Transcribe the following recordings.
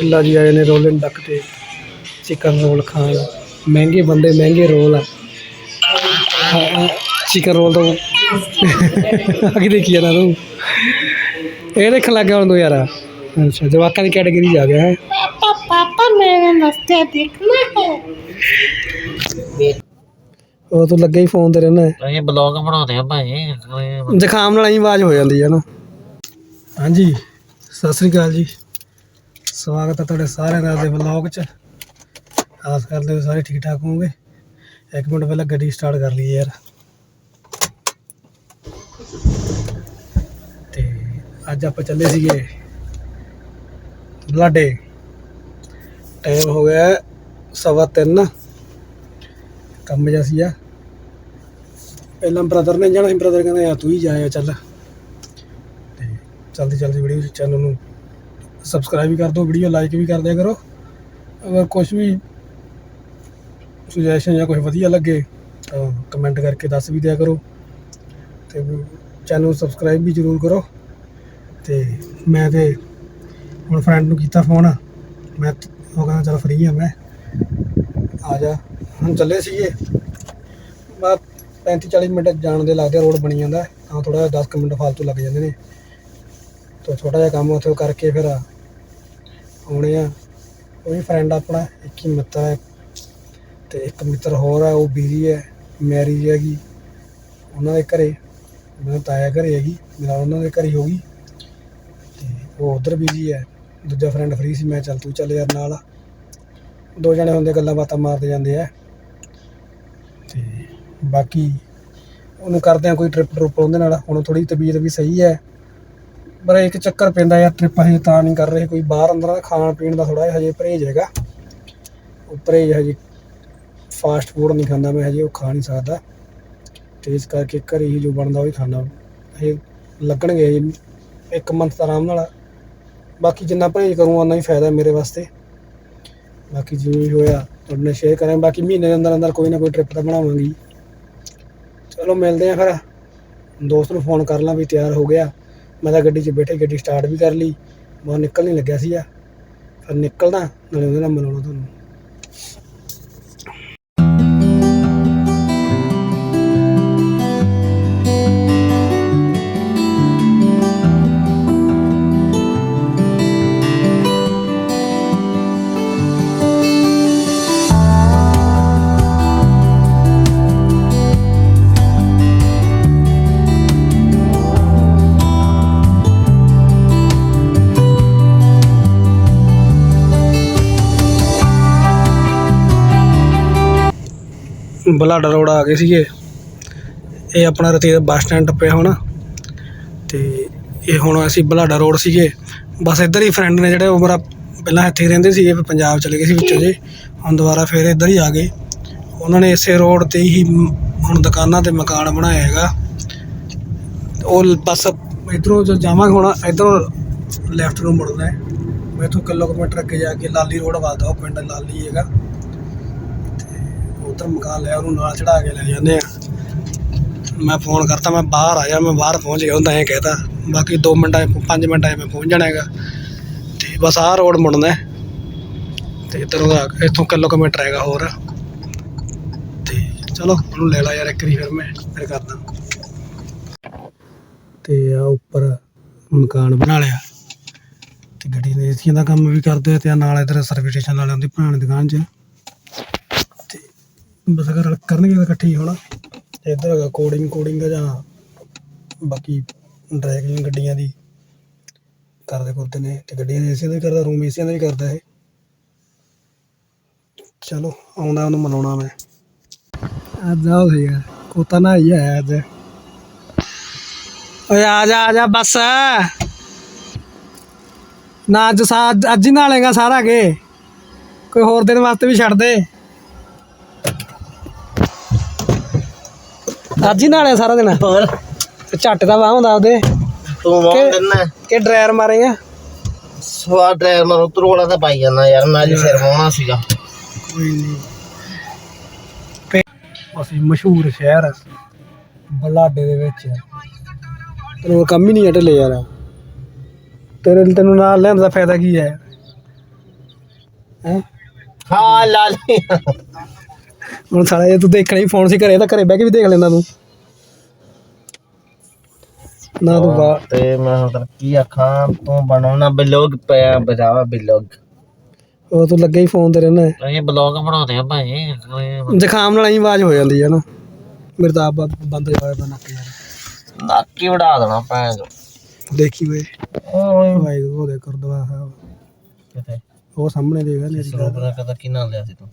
ਢਿੱਲਾ ਜੀ ਆਏ ਨੇ ਰੋਲਨ ਡੱਕ ਤੇ ਚਿਕਨ ਰੋਲ ਖਾਣ। ਮਹਿੰਗੇ ਬੰਦੇ ਮਹਿੰਗੇ ਰੋਲ ਆ। ਚਿਕਨ ਰੋਲ ਦਾ ਅੱਗੇ ਦੇਖੀ ਜਾਣਾ ਤੂੰ। ਇਹ ਦੇਖਣ ਲੱਗ ਹੁਣ ਤੂੰ ਯਾਰ। ਅੱਛਾ ਜਵਾਕਾਂ ਦੀ ਕੈਟਾਗਰੀ ਜਾ ਗਿਆ ਹੈ। ਪਾਪਾ ਪਾਪਾ ਮੇਰੇ ਨਸਤੇ ਦੇਖਣਾ ਹੈ। ਉਹ ਤੂੰ ਲੱਗੇ ਹੀ ਫੋਨ ਤੇ ਰਹਿਣਾ ਹੈ ਇਹ ਬਲੌਗ ਬਣਾਉਂਦੇ ਆ ਭਾਈ। ਜ਼ੁਕਾਮ ਨਾਲ ਹੀ ਆਵਾਜ਼ ਹੋ ਜਾਂਦੀ ਹੈ ਨਾ। ਹਾਂਜੀ ਸਤਿ ਸ੍ਰੀ ਅਕਾਲ ਜੀ। ਸਵਾਗਤ ਹੈ ਤੁਹਾਡੇ ਸਾਰਿਆਂ ਦਾ ਦੇ ਵਲੌਗ 'ਚ। ਆਸ ਕਰਦੇ ਹੋ ਸਾਰੇ ਠੀਕ ਠਾਕ ਹੋਵੋਗੇ। ਇੱਕ ਮਿੰਟ ਪਹਿਲਾਂ ਗੱਡੀ ਸਟਾਰਟ ਕਰ ਲਈਏ ਯਾਰ। ਤੇ ਅੱਜ ਆਪਾਂ ਚੱਲੇ ਸੀਗੇ ਬਲਾਡੇ। ਟਾਈਮ ਹੋ ਗਿਆ ਸਵਾ ਤਿੰਨ। ਕੰਮ ਜਿਹਾ ਸੀ ਆ ਪਹਿਲਾਂ ਬ੍ਰਦਰ ਨੇ ਜਾਣਾ ਸੀ। ਬ੍ਰਦਰ ਕਹਿੰਦਾ ਯਾਰ ਤੂੰ ਹੀ ਜਾਇਆ ਚੱਲ। ਤੇ ਜਲਦੀ ਜਲਦੀ ਵੀਡੀਓ ਚੈਨਲ ਨੂੰ ਸਬਸਕ੍ਰਾਈਬ ਵੀ ਕਰ ਦਿਓ ਵੀਡੀਓ ਲਾਈਕ ਵੀ ਕਰ ਦਿਆ ਕਰੋ। ਅਗਰ ਕੁਝ ਵੀ ਸੁਜੈਸ਼ਨ ਜਾਂ ਕੁਝ ਵਧੀਆ ਲੱਗੇ, ਤਾਂ ਕਮੈਂਟ ਕਰਕੇ ਦੱਸ ਵੀ ਦਿਆ ਕਰੋ। ਤੇ ਚੈਨਲ ਨੂੰ ਸਬਸਕ੍ਰਾਈਬ ਵੀ ਜ਼ਰੂਰ ਕਰੋ। ਤੇ ਮੈਂ ਤੇ ਹੁਣ ਫਰੈਂਡ ਨੂੰ ਕੀਤਾ ਫੋਨ ਮੈਂ ਉਹ ਕਹਿੰਦਾ, ਚਲ ਫ੍ਰੀ ਆ ਮੈਂ। ਆ ਜਾ। ਹੁਣ ਚੱਲੇ ਸੀਗੇ। ਬਸ 35 40 ਮਿੰਟ ਜਾਣ ਦੇ ਲੱਗਦੇ ਰੋਡ ਬਣੀ ਜਾਂਦਾ। ਤਾਂ ਥੋੜਾ ਜਿਹਾ 10 ਕੁ ਮਿੰਟ ਫਾਲਤੂ ਲੱਗ ਜਾਂਦੇ ਨੇ। ਤੇ ਛੋਟਾ ਜਿਹਾ ਕੰਮ ਉੱਥੇ ਕਰਕੇ ਫਿਰ ਆਉਣੇ ਆ। ਉਹ ਵੀ ਫਰੈਂਡ ਆਪਣਾ, ਇੱਕ ਹੀ ਮਿੱਤਰ ਹੈ ਤੇ ਇੱਕ ਮਿੱਤਰ ਹੋਰ ਹੈ ਉਹ ਬਿਜ਼ੀ ਹੈ ਮੈਰਿਜ ਹੈਗੀ। ਉਹਨਾਂ ਦੇ ਘਰੇ ਮੇਰਾ ਤਾਇਆ ਘਰੇ ਹੈਗੀ, ਮੇਰਾ ਉਹਨਾਂ ਦੇ ਘਰੇ ਹੋ ਗਈ। ਤੇ ਉਹ ਉਧਰ ਬਿਜ਼ੀ ਹੈ। ਦੂਜਾ ਫਰੈਂਡ ਫ੍ਰੀ ਸੀ, ਮੈਂ ਚੱਲ ਤੂੰ ਚੱਲ ਯਾਰ ਨਾਲ। ਦੋ ਜਣੇ ਹੁੰਦੇ ਗੱਲਾਂ ਬਾਤਾਂ ਮਾਰਦੇ ਜਾਂਦੇ ਆ। ਤੇ ਬਾਕੀ ਉਹਨੂੰ ਕਰਦੇ ਆ ਕੋਈ ਟ੍ਰਿਪ ਟਰੁਪ ਉਹਦੇ ਨਾਲ। ਹੁਣ ਥੋੜੀ ਤਬੀਅਤ ਵੀ ਸਹੀ ਹੈ। ਪਰ ਇੱਕ ਚੱਕਰ ਪੈਂਦਾ ਯਾਰ ਟ੍ਰਿਪ ਹਜੇ ਤਾਂ ਨਹੀਂ ਕਰ ਰਹੇ, ਕੋਈ ਬਾਹਰ ਅੰਦਰ ਦਾ ਖਾਣ ਪੀਣ ਦਾ ਥੋੜਾ ਹਜੇ ਪਰਹੇਜ ਹੈਗਾ। ਉਹ ਪਰਹੇਜ ਹਜੇ ਫਾਸਟ ਫੂਡ ਨਹੀਂ ਖਾਂਦਾ ਮੈਂ, ਹਜੇ ਉਹ ਖਾ ਨਹੀਂ ਸਕਦਾ। ਤੇ ਇਸ ਕਰਕੇ ਘਰੇ ਹੀ ਜੋ ਬਣਦਾ ਉਹ ਹੀ ਖਾਣਾ ਇਹ ਲੱਗਣਗੇ ਇੱਕ ਮੰਥ ਤਾਂ ਆਰਾਮ ਨਾਲ। ਬਾਕੀ ਜਿੰਨਾ ਪਰਹੇਜ ਕਰੂੰਗਾ ਉਨਾ ਹੀ ਫਾਇਦਾ ਮੇਰੇ ਵਾਸਤੇ। ਬਾਕੀ ਜਿਵੇਂ ਹੋਇਆ, ਤੁਹਾਡੇ ਨਾਲ ਸ਼ੇਅਰ ਕਰਾਂਗੇ। ਬਾਕੀ ਮਹੀਨੇ ਦੇ ਅੰਦਰ ਅੰਦਰ ਕੋਈ ਨਾ ਕੋਈ ਟ੍ਰਿਪ ਤਾਂ ਬਣਾਵਾਂਗੇ ਚਲੋ ਮਿਲਦੇ ਆ ਫਿਰ। ਦੋਸਤ ਨੂੰ ਫੋਨ ਕਰ ਲਾਂ ਵੀ ਤਿਆਰ ਹੋ ਗਿਆ। ਮੈਂ ਤਾਂ ਗੱਡੀ 'ਚ ਬੈਠੇ ਗੱਡੀ ਸਟਾਰਟ ਵੀ ਕਰ ਲਈ ਮੈਂ ਨਿਕਲਣ ਲੱਗਿਆ ਸੀਗਾ। ਆ ਫਿਰ ਨਿਕਲਦਾ, ਨਾਲੇ ਉਹਦੇ ਨਾਲ ਮਿਲਾਉਣਾ ਤੁਹਾਨੂੰ। ਬਲਾਡਾ ਰੋਡ ਆ ਗਏ ਸੀਗੇ। ਇਹ ਆਪਣਾ ਰਤੀਰ ਬੱਸ ਸਟੈਂਡ ਟੱਪਿਆ ਹੁਣ। ਤੇ ਇਹ ਹੁਣ ਅਸੀਂ ਬਲਾਡਾ ਰੋਡ ਸੀਗੇ। ਬਸ ਇੱਧਰ ਹੀ ਫਰੈਂਡ ਨੇ ਜਿਹੜੇ ਉਹ ਮੇਰਾ ਪਹਿਲਾਂ ਇੱਥੇ ਹੀ ਰਹਿੰਦੇ ਸੀਗੇ, ਫਿਰ ਪੰਜਾਬ ਚਲੇ ਗਏ ਸੀ ਵਿੱਚੋਂ ਜੇ। ਹੁਣ ਦੁਬਾਰਾ ਫਿਰ ਇੱਧਰ ਹੀ ਆ ਗਏ। ਉਹਨਾਂ ਨੇ ਇਸੇ ਰੋਡ ਤੇ ਹੀ ਹੁਣ ਦੁਕਾਨਾਂ ਤੇ ਮਕਾਨ ਬਣਾਇਆ ਹੈਗਾ। ਉਹ ਬਸ ਇਧਰੋਂ ਜੋ ਜਾਵਾਂਗੇ ਹੁਣ, ਇਧਰੋਂ ਲੈਫਟ ਨੂੰ ਮੁੜਨਾ ਹੈ। ਮੈਂ ਮੈਥੋਂ ਕਿਲੋਮੀਟਰ ਅੱਗੇ ਜਾ ਕੇ ਲਾਲੀ ਰੋਡ ਵੱਜਦਾ ਉਹ ਪਿੰਡ ਲਾਲੀ ਹੈਗਾ। ਉਧਰ ਮਕਾਨ ਲਿਆ ਉਹਨੂੰ ਨਾਲ ਚੜਾ ਕੇ ਲੈ ਜਾਂਦੇ ਆ। ਮੈਂ ਫੋਨ ਕਰਤਾ, ਮੈਂ ਬਾਹਰ ਆ ਜਾ ਮੈਂ ਬਾਹਰ ਪਹੁੰਚ ਗਿਆ ਹੁੰਦਾ ਐਂ ਕਹਿਤਾ, ਬਾਕੀ 2 ਮਿੰਟਾਂ 5 ਮਿੰਟਾਂ 'ਚ ਮੈਂ ਪਹੁੰਚ ਜਾਣਾ ਹੈਗਾ। ਤੇ ਬਸ ਆਹ ਰੋਡ ਮੁੜਨਾ ਤੇ ਇੱਧਰ ਉਹਦਾ, ਇੱਥੋਂ ਕਿਲੋਮੀਟਰ ਹੈਗਾ ਹੋਰ। ਤੇ ਚਲੋ, ਉਹਨੂੰ ਲੈ ਲਾ ਯਾਰ ਇੱਕ ਵਾਰੀ ਫਿਰ ਮੈਂ, ਫਿਰ ਕਰਦਾ। ਤੇ ਆ ਉੱਪਰ ਮਕਾਨ ਬਣਾ ਲਿਆ। ਤੇ ਗੱਡੀ ਦੇ ਏਸੀਆਂ ਦਾ ਕੰਮ ਵੀ ਕਰਦੇ ਆ ਤੇ ਨਾਲ ਇੱਧਰ ਸਰਵਿਸ ਸਟੇਸ਼ਨ ਵਾਲਿਆਂ ਦੀ ਪੁਰਾਣੀ ਦੁਕਾਨ 'ਚ। ਬਸ ਅਗਰ ਕਰਨਗੇ ਤਾਂ ਇਕੱਠੇ ਹੀ ਹੋਣਾ। ਤੇ ਇੱਧਰ ਹੈਗਾ ਕੋਡਿੰਗ ਕੋਡਿੰਗ ਜਾਂ ਬਾਕੀ ਡਰਾਈਵਿੰਗ ਗੱਡੀਆਂ ਦੀ ਕਰਦੇ ਕਰਦੇ ਨੇ, ਤੇ ਗੱਡੀਆਂ ਦੇ ਏਸੀਆਂ ਦਾ ਵੀ ਕਰਦਾ ਰੂਮ ਏਸੀਆਂ ਦਾ ਵੀ ਕਰਦਾ ਇਹ। ਚਲੋ, ਆਉਂਦਾ ਉਹਨੂੰ ਮਨਾਉਣਾ ਮੈਂ। ਅੱਜ ਆਓ ਸੀਗਾ ਕੋਤਾ ਨਾ ਹੀ ਆਇਆ ਅੱਜ। ਓਏ ਆ ਜਾ ਆ ਜਾ ਬਸ। ਨਾ ਅੱਜ ਸਾ ਅੱਜ ਹੀ ਨਾਲੇਗਾ ਸਾਰਾ ਕੇ। ਕੋਈ ਹੋਰ ਦਿਨ ਵਾਸਤੇ ਵੀ ਛੱਡ ਦੇ। ਅੱਜ ਹੀ ਨਾਲੇ ਸਾਰਾ ਦਿਨ। ਹੋਰ? ਤੇ ਝੱਟ ਦਾ ਵਾਹ ਹੁੰਦਾ ਉਹਦੇ। ਤੂੰ ਕਿ- ਦਿੰਨਾ ਕਿ ਡਰਾਇਰ ਮਾਰੇਗਾ ਸਵਾ ਡਰਾਈਵਰ ਨੂੰ ਉਤਰੋੜਾ ਤਾਂ ਪਾਈ ਜਾਂਦਾ ਯਾਰ ਮੈਂ ਅੱਜ ਸਿਰ ਵਾਉਣਾ ਸੀਗਾ। ਕੋਈ ਨਹੀਂ। ਅਸੀਂ ਮਸ਼ਹੂਰ ਸ਼ਹਿਰ ਬਲਾਡੇ ਦੇ ਵਿੱਚ। ਤੈਨੂੰ ਹੋਰ ਕੰਮ ਹੀ ਨਹੀਂ ਹੈ ਢਿੱਲੇ ਯਾਰ। ਤੇਰੇ ਤੈਨੂੰ ਨਾਲ ਲੈਣ ਦਾ ਫਾਇਦਾ ਕੀ ਹੈ? ਹੈ? ਹਾਂ ਲਾ ਲਈ। ਹੁਣ ਸਾਲਾ ਇਹ ਤੂੰ ਦੇਖਣਾ ਹੀ ਫੋਨ ਸੀ ਘਰੇ ਤਾਂ ਘਰੇ ਬਹਿ ਕੇ ਵੀ ਦੇਖ ਲੈਂਦਾ ਤੂੰ। ਨਾ ਤੂੰ ਬਾ ਤੇ ਮੈਂ ਹੁਣ ਤੈਨੂੰ ਕੀ ਆਖਾਂ ਤੂੰ ਬਣਾਉਣਾ ਬਲੌਗ ਪਿਆ ਬਜਾਵਾ ਬਲੌਗ ਉਹ ਤੂੰ ਲੱਗਾ ਹੀ ਫੋਨ ਤੇ ਰਹਿਣਾ। ਇਹ ਬਲੌਗ ਬਣਾਉਂਦੇ ਆ ਭਾਈ। ਜ਼ੁਕਾਮ ਨਾਲ ਹੀ ਆਵਾਜ਼ ਹੋ ਜਾਂਦੀ ਹੈ ਨਾ। ਮੇਰੇ ਤਾਂ ਆਪ ਬੰਦ ਹੋਇਆ ਪਿਆ ਨੱਕ ਯਾਰ। ਨਾਕੀ ਵੜਾ ਦੇਣਾ ਭੈਣ ਚੋ। ਦੇਖੀ ਓਏ। ਓਏ। ਵਾਹਿਗੁਰੂ ਉਹਦੇ ਗੁਰਦੁਆਰਾ ਸਾਹਿਬ। ਕਿਤੇ ਉਹ ਸਾਹਮਣੇ ਦੇਖ ਮੇਰੀ ਸਰੋਵਰ ਕਦਾ ਕੀ ਨਾਂ ਲਿਆ ਸੀ ਤੂੰ?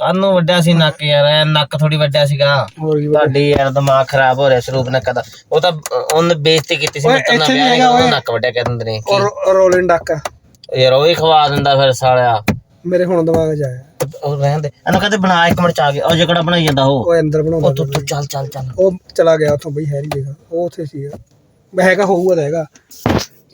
ਕਾਨੂੰ ਵੱਡਿਆ ਸੀ ਨੱਕ ਯਾਰ ਇਹ ਨੱਕ ਥੋੜੀ ਵੱਡਿਆ ਸੀਗਾ। ਹੋਰ ਕੀ ਤੁਹਾਡੀ ਯਾਰ ਦਿਮਾਗ ਖਰਾਬ ਹੋ ਰਿਹਾ ਸਰੂਪ ਨੇ ਕਦਾ ਉਹ ਤਾਂ ਅਹ, ਉਹਨੇ ਬੇਇੱਜ਼ਤੀ ਕੀਤੀ ਸੀ ਓਏ, ਮਿੱਤਰ ਨਾਲ ਇੱਥੇ ਵੀ ਵਿਆਹ ਹੈਗਾ ਹੈਗਾ ਓਏ। ਨੱਕ ਵੱਡਿਆ ਕਹਿ ਦਿੰਦੇ ਨੇ ਕੀ? ਔਰ ਰੋਲਿੰਗ ਡੱਕ। ਯਾਰ ਉਹ ਹੀ ਖਵਾ ਦਿੰਦਾ ਫਿਰ ਸਾਲਿਆ। ਮੇਰੇ ਹੁਣ ਦਿਮਾਗ 'ਚ ਆਇਆ। ਉਹ ਰਹਿਣ ਦੇ। ਇਹਨੂੰ ਕਹਿੰਦੇ ਬਣਾ ਇੱਕ ਮਿੰਟ ਚ ਆ ਗਿਆ ਉਹ ਜਿਹੜਾ ਬਣਾਈ ਜਾਂਦਾ ਉਹ। ਉਹ ਅੰਦਰ ਬਣਾਉਂਦਾ ਉਹ ਤੂੰ ਤੂੰ ਚੱਲ ਚੱਲ ਚੱਲ। ਉਹ ਚਲਾ ਗਿਆ ਉੱਥੋਂ ਬਈ ਹੈਰੀ ਜਗ੍ਹਾ ਉਹ ਉੱਥੇ ਸੀਗਾ ਮੈਂ ਹੈਗਾ ਹੋਊਗਾ ਤਾਂ ਹੈਗਾ।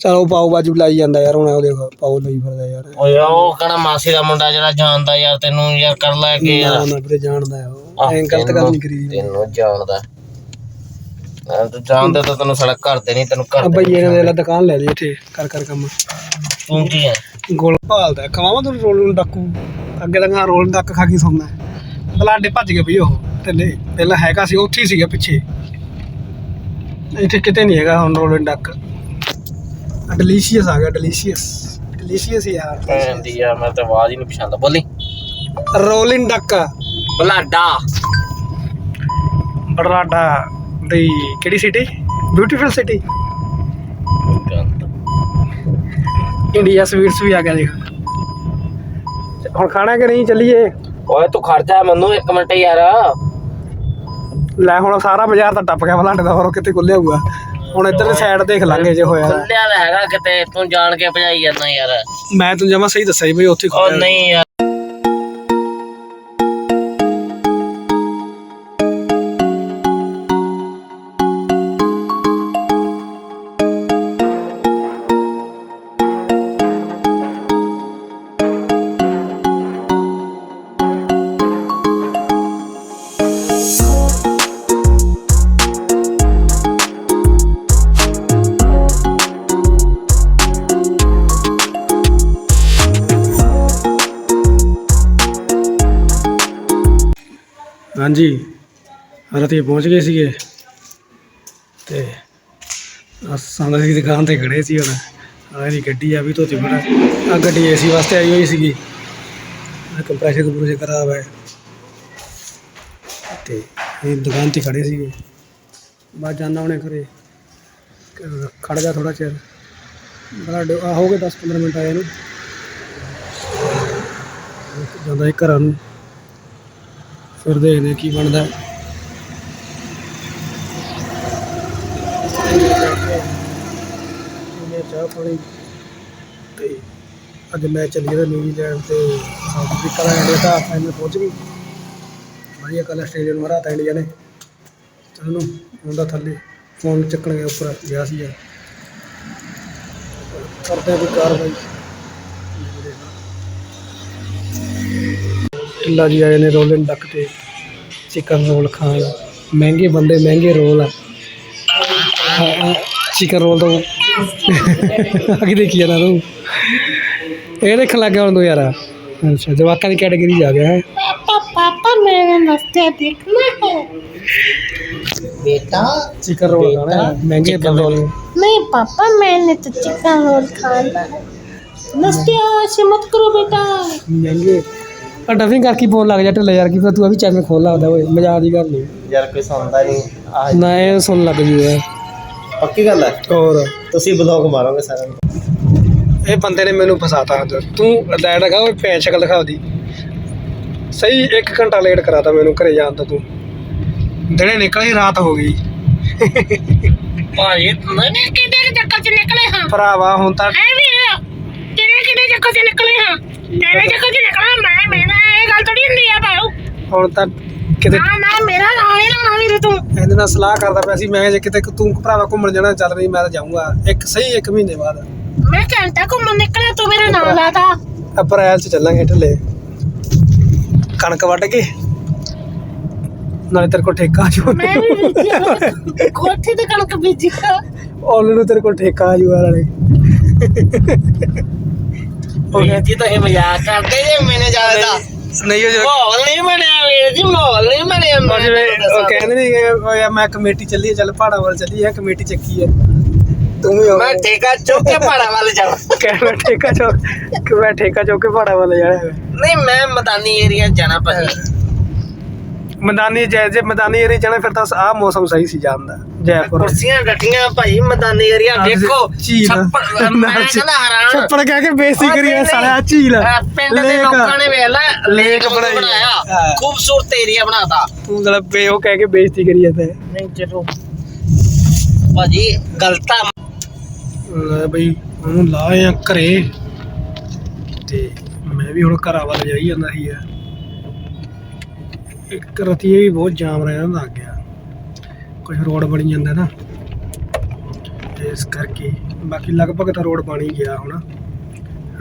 ਚਲੋ ਪਾਉ ਬਾਜੂ ਲਾਈ ਜਾਂਦਾ ਯਾਰ ਹੁਣ ਉਹ ਦੇਖੋ ਪਾਉ ਲਈ ਫਿਰਦਾ ਯਾਰ। ਓਏ ਉਹ ਕਹਣਾ ਮਾਸੀ ਦਾ ਮੁੰਡਾ ਜਿਹੜਾ ਜਾਣਦਾ ਯਾਰ ਤੈਨੂੰ ਯਾਰ ਕਰ ਲੈ ਕੇ ਨਾ ਯਾਰ। ਨਾ ਵੀਰੇ ਜਾਣਦਾ ਹੈ ਉਹ ਐਂ ਗਲਤ ਗੱਲ ਨਹੀਂ ਕਰੀ ਦੀ ਤੈਨੂੰ ਜਾਣਦਾ। ਮੈਂ ਤੂੰ ਜਾਣਦਾ ਤਾਂ ਤੈਨੂੰ ਸੜਕ ਘਰ ਦੇ ਨਹੀਂ ਤੈਨੂੰ ਘਰ ਆ ਦੇ ਬਈ ਇਹਨੇ ਦੇ ਦੁਕਾਨ ਲੈ ਲਈ ਇੱਥੇ ਕਰ ਕਰ ਕੰਮ। ਤੂੰ ਕੀ ਹੈ ਗੋਲ ਭਾਲਦਾ ਖਵਾਵਾਂ ਤੈਨੂੰ ਰੋਲ ਨੂੰ ਡੱਕੂ? ਅੱਗੇ ਲੰਗਾ ਰੋਲ ਨੂੰ ਡੱਕ ਖਾ ਕੇ ਸੌਂਦਾ ਬਲਾਡੇ ਭੱਜ ਗਏ ਬਈ ਉਹ ਢਿੱਲੇ ਪਹਿਲਾਂ ਹੈਗਾ ਸੀ ਉੱਥੇ ਹੀ ਸੀਗਾ ਪਿੱਛੇ। ਇੱਥੇ ਕਿਤੇ ਨਹੀਂ ਹੈਗਾ ਹੁਣ ਰੋਲ ਨੂੰ ਡੱਕ। ਡਿਲੀਸ਼ੀਅਸ ਆ ਗਿਆ ਡਿਲੀਸ਼ੀਅਸ ਡਿਲੀਸ਼ੀਅਸ ਯਾਰ ਭੈਣ ਦੀ ਯਾਰ ਮੈਂ ਤਾਂ ਆਵਾਜ਼ ਹੀ ਨਹੀਂ ਪਛਾਣਦਾ। ਬੋਲੀ। Rolling duck ਬਲਾਡਾ। ਬੜਰਾਡਾ ਦੀ ਕਿਹੜੀ city beautiful city India sweets ਵੀ ਆ ਗਿਆ ਦੇਖ ਹੁਣ ਖਾਣਾ ਕਿ ਨਹੀਂ? ਚੱਲੀਏ। ਓਏ ਤੂੰ ਜਾ ਮੈਨੂੰ ਇੱਕ ਮਿੰਟ ਯਾਰ। ਲੈ ਹੁਣ ਸਾਰਾ ਬਾਜ਼ਾਰ ਤਾਂ ਟੱਪ ਗਿਆ ਬਲਾਡੇ ਦਾ ਹੋਰ ਕਿਤੇ ਖੁੱਲਿਆ ਹੋਊਗਾ। ਹੁਣ ਇੱਧਰ ਸਾਈਡ ਦੇਖ ਲਾਂਗੇ ਜੇ ਹੋਇਆ ਖੁੱਲਿਆ ਤਾਂ ਹੈਗਾ ਕਿਤੇ ਤੂੰ ਜਾਣ ਕੇ ਭਜਾਈ ਜਾਂਦਾ ਯਾਰ। ਮੈਂ ਤੈਨੂੰ ਜਮਾ ਸਹੀ ਦੱਸਿਆ ਸੀ ਬਈ ਉੱਥੇ ਉਹ ਖੁੱਲਿਆ ਨਹੀਂ ਯਾਰ। ਹਾਂਜੀ, ਰਤੀ ਪਹੁੰਚ ਗਏ ਸੀਗੇ ਤੇ ਅਸਾਂ ਦੀ ਦੁਕਾਨ ਤੇ ਖੜੇ ਸੀ ਹੁਣ। ਆਹ ਦੀ ਗੱਡੀ ਆ ਵੀ ਧੋਤੀ ਬੜਾ ਆ ਗੱਡੀ ਏਸੀ ਵਾਸਤੇ ਆਈ ਹੋਈ ਸੀਗੀ। ਆ ਕੰਪਰੈਸ਼ਰ ਕੰਪਰੈਸ਼ਰ ਖਰਾਬ ਹੈ। ਤੇ ਇਹ ਦੁਕਾਨ ਤੇ ਖੜੇ ਸੀਗੇ। ਬਾਅਦ ਜਾਣਾ ਉਹਨੇ ਘਰੇ। ਖੜ ਗਿਆ ਥੋੜਾ ਚਿਰ। ਬੜਾ ਡ- ਹੋ ਗਏ 10 15 ਮਿੰਟ ਆਏ ਨੂੰ। ਜਾਂਦਾ ਇੱਕ ਘਰਾਂ ਨੂੰ। ਫਿਰ ਦੇਖਦੇ ਕੀ ਬਣਦਾ। ਹੈ। ਚਾਹ ਪਾਣੀ ਤੇ ਅੱਜ ਮੈਂ ਚੱਲ ਗਿਆ ਨਿਊਜ਼ੀਲੈਂਡ ਤੇ ਸਾਊਥ ਅਫਰੀਕਾ ਦਾ ਇੰਡੀਆ ਦਾ ਫਾਈਨਲ ਪਹੁੰਚ ਗਈ। ਵਧੀਆ ਕੱਲ ਆਸਟ੍ਰੇਲੀਆ ਨੂੰ ਹਰਾਤਾ ਇੰਡੀਆ ਨੇ। ਚਲੋ ਹੁੰਦਾ ਥੱਲੇ ਫੋਨ ਚੱਕਣ ਗਿਆ ਉੱਪਰ ਗਿਆ ਸੀ ਯਾਰ ਕਰਦੇ ਕੋਈ ਕਾਰਵਾਈ। ਢਿੱਲਾ ਜੀ ਆਏ ਨੇ ਰੋਲਨ ਡੱਕ ਤੇ ਚਿਕਨ ਰੋਲ ਖਾਣ ਮਹਿੰਗੇ ਬੰਦੇ ਮਹਿੰਗੇ ਰੋਲ ਆ ਚਿਕਨ ਰੋਲ ਤੋਂ ਅੱਗੇ ਦੇਖੀ ਜਾਣਾ ਤੂੰ ਇਹ ਦੇਖਣ ਲੱਗ ਗਿਆ ਹੁਣ ਤੂੰ ਯਾਰ ਅੱਛਾ ਜਵਾਕਾਂ ਦੀ ਕੈਟਾਗਰੀ ਜਾ ਗਿਆ ਹੈ पापा पापा मेरे नाश्ते देखना है ਬੇਟਾ ਚਿਕਨ ਰੋਲ ਖਾਣਾ ਹੈ, ਮਹਿੰਗੇ ਬੰਦੇ ਨੂੰ नहीं पापा मैंने तो चिकन रोल खाना है नाश्ते ऐसे मत करो बेटा ਮਹਿੰਗੇ ਆ ਕਰਕੇ ਫੋਨ ਲੱਗ ਜਾ ਢਿੱਲੇ ਯਾਰ ਕੀ ਪਤਾ ਤੂੰ ਆ ਵੀ ਚੈਨਲ ਖੋਲ ਲੱਗਦਾ ਓਏ ਮਜ਼ਾਕ ਦੀ ਗੱਲ ਨਹੀਂ। ਯਾਰ ਕੋਈ ਸੁਣਦਾ ਨਹੀਂ ਆਹ ਨਾ ਇਹ ਸੁਣ ਲੱਗ ਜੂ ਯਾਰ। ਪੱਕੀ ਗੱਲ ਹੈ? ਹੋਰ। ਤੁਸੀਂ ਬਲੌਗ ਮਾਰੋਗੇ ਸਾਰਿਆਂ ਨੂੰ। ਇਹ ਬੰਦੇ ਨੇ ਮੈਨੂੰ ਫਸਾਤਾ ਅੰਦਰ ਤੂੰ ਲੈਟ ਲਗਾ ਓਏ ਭੈਣ ਸ਼ਕਲ ਦਿਖਾ ਉਹਦੀ ਸਹੀ 1 ਘੰਟਾ ਲੇਟ ਕਰਾਤਾ ਮੈਨੂੰ ਘਰੇ ਜਾਣ ਤੋਂ ਤੂੰ। ਦਿਨੇ ਨਿਕਲੀ ਰਾਤ ਹੋ ਗਈ। ਭਾਈ ਮੈਨੇ ਕਿਹਦੇ ਚੱਕਰ ਚ ਨਿਕਲੇ ਹਾਂ। ਭਰਾਵਾ ਹੁਣ ਤਾਂ ਐ ਵੀ ਕਿਹੜੇ ਕਿਹੜੇ ਚੱਕਰ ਚ ਨਿਕਲੇ ਹਾਂ। ਤੇਰੇ ਚੱਕਰ ਚ ਨਿਕਲਾਂ। ਇਹ ਗੱਲ ਥੋੜੀ ਹੁੰਦੀ ਆ ਭਾਉ ਹੁਣ ਤਾਂ ਕਿਤੇ ਨਾ ਨਾ ਮੇਰਾ ਨਾਂ ਨਹੀਂ ਲਾਉਣਾ ਵੀਰੇ ਤੂੰ। ਇਹਦੇ ਨਾਲ ਸਲਾਹ ਕਰਦਾ ਪਿਆ ਸੀ ਮੈਂ ਜੇ ਕਿਤੇ ਤੂੰ ਭਰਾਵਾ ਘੁੰਮਣ ਜਾਣਾ ਚੱਲ ਰਹੀ ਮੈਂ ਤਾਂ ਜਾਊਂਗਾ। ਇੱਕ ਸਹੀ ਇੱਕ ਮਹੀਨੇ ਬਾਅਦ। ਮੈਂ ਘੰਟਾ ਘੁੰਮਣ ਨਿਕਲਿਆ ਤੂੰ ਮੇਰਾ ਨਾਂ ਲਾਤਾ ਅਪ੍ਰੈਲ ਚ ਚੱਲਾਂਗੇ ਢੱਲੇ। ਕਣਕ ਵੱਢ ਕੇ। ਨਾਲੇ ਤੇਰੇ ਕੋਲ ਠੇਕਾ ਜੂ ਮੈਂ ਕੋਠੇ ਤੇ ਕਣਕ ਬੀਜੀ ਆ। ਆਲਰੇਡੀ ਤੇਰੇ ਕੋਲ ਠੇਕਾ ਆ ਨਾਲੇ। ਉਹ ਵੀਰ ਜੀ ਤੁਸੀਂ ਮਜ਼ਾਕ ਕਰਦੇ ਜੇ ਮੈਨੇ ਜਾਣਦਾ ਨਹੀਂ ਉਹ ਜਦੋਂ ਮਾਹੌਲ ਨਹੀਂ ਬਣਿਆ ਵੀਰ ਜੀ ਮਾਹੌਲ ਨਹੀਂ ਬਣਿਆ ਉਹ ਮੈਂ ਜਿਵੇਂ ਤੁਹਾਨੂੰ ਉਹ ਦੱਸਾਂ। ਕਹਿੰਦੇ ਨਹੀਂ ਕਿ ਉਹ ਯਾਰ ਮੈਂ ਕਮੇਟੀ ਚੱਲੀ ਹੈ ਚੱਲ ਪਹਾੜਾਂ ਵੱਲ ਚੱਲੀ ਹੈ ਕਮੇਟੀ ਚੱਕੀ ਹੈ ਤੂੰ ਵੀ ਮੈਂ ਠੇਕਾ ਚੁੱਕ ਕੇ ਪਹਾੜਾਂ ਵੱਲ ਜਾਵਾਂ। ਕਹਿਣਾ ਠੇਕਾ ਚੌਕ ਕਿ ਮੈਂ ਠੇਕਾ ਚੌਕ ਕੇ ਪਹਾੜਾਂ ਵੱਲ ਜਾਣਾ। ਹੈ ਨਹੀਂ ਮੈਂ ਮੈਦਾਨੀ ਏਰੀਆ ਜਾਣਾ ਭਾਜੀ। ਮੈਦਾਨੀ ਜੇ ਜੇ ਮੈਦਾਨੀ ਏਰੀਆ ਜਾਣਾ ਫਿਰ ਤਾਂ ਆਹ ਮੌਸਮ ਸਹੀ ਸੀ ਜਾਣ ਦਾ ਜੈਪੁਰ ਕੁਰਸੀਆਂ ਡਟੀਆਂ ਭਾਈ ਮੈਦਾਨੀ ਏਰੀਆ ਦੇਖੋ ਝੀਲ। ਛੱਪੜ ਮੈਂ ਨਾਲ ਕਹਿੰਦਾ ਹੈਰਾਨ ਛੱਪੜ ਕਹਿ ਕੇ ਬੇਇੱਜ਼ਤੀ ਕਰੀ ਹੈ ਸਾਲਾ ਝੀਲ ਪਿੰਡ ਦੇ ਲੇਕ। ਲੋਕਾਂ ਨੇ ਵੇਖ ਲੈ ਲੇਕ ਬਣਾਈ। ਬਣਾਇਆ ਹਾਂ। ਖੂਬਸੂਰਤ ਏਰੀਆ ਬਣਾਤਾ ਤੂੰ ਸਾਲਾ ਬੇ ਉਹ ਕਹਿ ਕੇ ਬੇਇੱਜ਼ਤੀ ਕਰੀ ਜਾਂਦਾ ਹੈ ਨਹੀਂ ਚਲੋ ਭਾਜੀ ਗਲਤਾ ਲੈ ਬਈ ਉਹਨੂੰ ਲਾਏ ਆ ਘਰੇ ਤੇ ਮੈਂ ਵੀ ਹੁਣ ਘਰਾਂ ਵੱਲ ਜਾਈ ਜਾਂਦਾ ਸੀ ਯਾਰ ਇੱਕ ਰਤੀਏ ਵੀ ਬਹੁਤ ਜਾਮ ਰਹਿਣ ਲੱਗ ਗਿਆ ਕੁਝ ਰੋਡ ਬਣੀ ਜਾਂਦਾ ਨਾ। ਤੇ ਇਸ ਕਰਕੇ ਬਾਕੀ ਲਗਭਗ ਤਾਂ ਰੋਡ ਬਣ ਹੀ ਗਿਆ ਹੁਣ।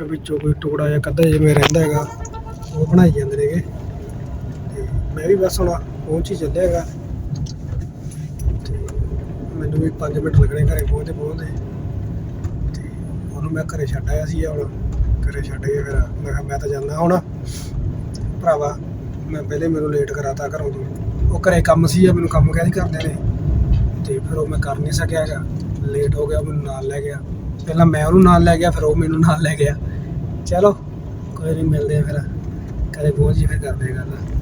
ਵਿੱਚੋਂ ਕੋਈ ਟੁਕੜਾ ਜਾਂ ਕੱਦਾ ਜਿਵੇਂ ਰਹਿੰਦਾ ਹੈਗਾ, ਉਹ ਬਣਾਈ ਜਾਂਦੇ ਨੇਗੇ। ਤੇ ਮੈਂ ਵੀ ਬਸ ਹੁਣ ਪਹੁੰਚ ਹੀ ਚੱਲਿਆ ਹੈਗਾ। ਤੇ ਮੈਨੂੰ ਵੀ 5 ਮਿੰਟ ਲੱਗਣੇ ਘਰੇ ਪਹੁੰਚਦੇ ਪਹੁੰਚਦੇ। ਤੇ ਉਹਨੂੰ ਮੈਂ ਘਰੇ ਛੱਡ ਆਇਆ ਸੀ ਹੁਣ। ਘਰੇ ਛੱਡ ਕੇ ਫਿਰ ਮੈਂ ਕਿਹਾ ਮੈਂ ਤਾਂ ਜਾਂਦਾ ਹੁਣ। ਭਰਾਵਾ ਮੈਂ ਪਹਿਲੇ ਮੈਨੂੰ ਲੇਟ ਕਰਾਤਾ ਘਰੋਂ ਤੋਂ। ਉਹ ਘਰੇ ਕੰਮ ਸੀ ਆ, ਮੈਨੂੰ ਕੰਮ ਕਹਿ ਕਰਦੇ ਨੇ। ਤੇ ਫਿਰ ਉਹ ਮੈਂ ਕਰ ਨਹੀਂ ਸਕਿਆ ਹੈਗਾ। ਲੇਟ ਹੋ ਗਿਆ ਮੈਨੂੰ ਨਾਲ ਲੈ ਗਿਆ। ਪਹਿਲਾਂ ਮੈਂ ਉਹਨੂੰ ਨਾਲ ਲੈ ਗਿਆ, ਫਿਰ ਉਹ ਮੈਨੂੰ ਨਾਲ ਲੈ ਗਿਆ। ਚਲੋ, ਕੋਈ ਨਹੀਂ ਮਿਲਦੇ ਆ ਫਿਰ। ਘਰੇ ਪਹੁੰਚ ਜੀ ਫਿਰ ਕਰਦੇ ਆ ਗੱਲ।